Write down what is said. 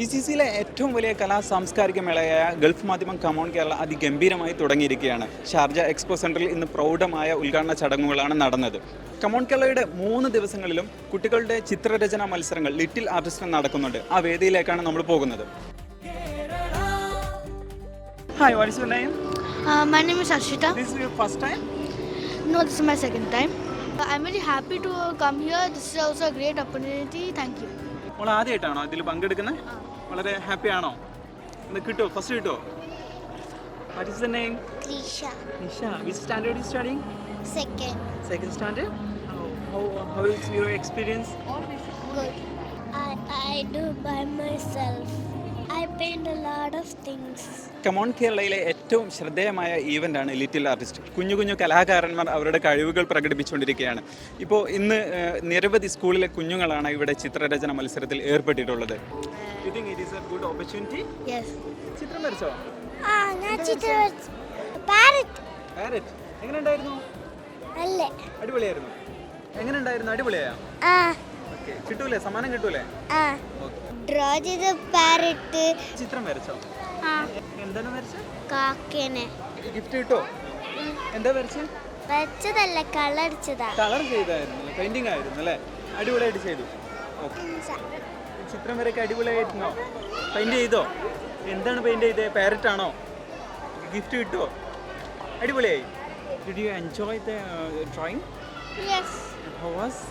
G C സിയിലെ ഏറ്റവും വലിയ കലാ സാംസ്കാരിക മേളയായ Gulf Madhyamam come on Kerala അതിഗംഭീരമായി തുടങ്ങിയിരിക്കുകയാണ് ഷാർജ എക്സ്പോ സെന്ററിൽ ഇന്ന് പ്രൗഢമായ ഉദ്ഘാടന ചടങ്ങുകളാണ് നടന്നത് കമോൺ കേരളയുടെ മൂന്ന് ദിവസങ്ങളിലും കുട്ടികളുടെ ചിത്രരചനാ മത്സരങ്ങൾ ലിറ്റിൽ ആർട്ടിസ്റ്റ് നടക്കുന്നുണ്ട് ആ വേദിയിലേക്കാണ് നമ്മൾ പോകുന്നത് hi what is your name Uh, my name is Ashita. This is your first time No, this is my second time. Uh, I'm very happy to come here. This is also a great opportunity. Thank you. നമ്മൾ ആദ്യമായിട്ടാണോ ഇതിൽ പങ്കെടുക്കുന്നത് വളരെ happy ആണോ ഇന്ന് കിട്ടുമോ first which standard is studying second. Second standard? How, how, how is your experience? Good. I, I do by myself. Come കേരളയിലെ ഏറ്റവും ശ്രദ്ധേയമായ ഈവന്റാണ് ലിറ്റിൽ ആർട്ടിസ്റ്റ് കുഞ്ഞു കുഞ്ഞു കലാകാരന്മാർ അവരുടെ കഴിവുകൾ പ്രകടിപ്പിച്ചുകൊണ്ടിരിക്കുകയാണ്. ഇപ്പോൾ ഇന്ന് നിരവധി സ്കൂളിലെ കുഞ്ഞുങ്ങളാണ് ഇവിടെ ചിത്രരചന മത്സരത്തിൽ ഏർപ്പെട്ടിട്ടുള്ളത്. ചിത്രം വരച്ചോ? ആ ഞാൻ ചിത്രം പാരറ്റ് പാരറ്റ് എങ്ങനെ ഉണ്ടായിരുന്നു അടിപൊളിയായിരുന്നു. എങ്ങനെ ഉണ്ടായിരുന്നു അടിപൊളിയായോ? ആ. കിട്ടൂലേ? സമ്മാനം കിട്ടൂലേ? ഓക്കെ ഡ്രോ ചെയ്ത പാരറ്റ് ചിത്രം വരച്ചോ? ആ. എന്താണ് വരച്ചത് കാക്കേനെ. ഗിഫ്റ്റ് കിട്ടോ? എന്താ വരച്ചത് വെച്ചതല്ല കളടിച്ചതാ കളർ ചെയ്തായിരുന്നു പെയിന്റിംഗ് ആയിരുന്നു അല്ലേ? അടിപൊളിയായിട്ട് ചെയ്തു. ഓക്കേ ചിത്രം വരെയൊക്കെ അടിപൊളിയായിരുന്നോ പെയിന്റ് ചെയ്തോ? എന്താണ് പെയിന്റ് ചെയ്തത് പാരറ്റ് ആണോ? ഗിഫ്റ്റ് കിട്ടുമോ അടിപൊളിയായി. Did you enjoy the drawing yes how was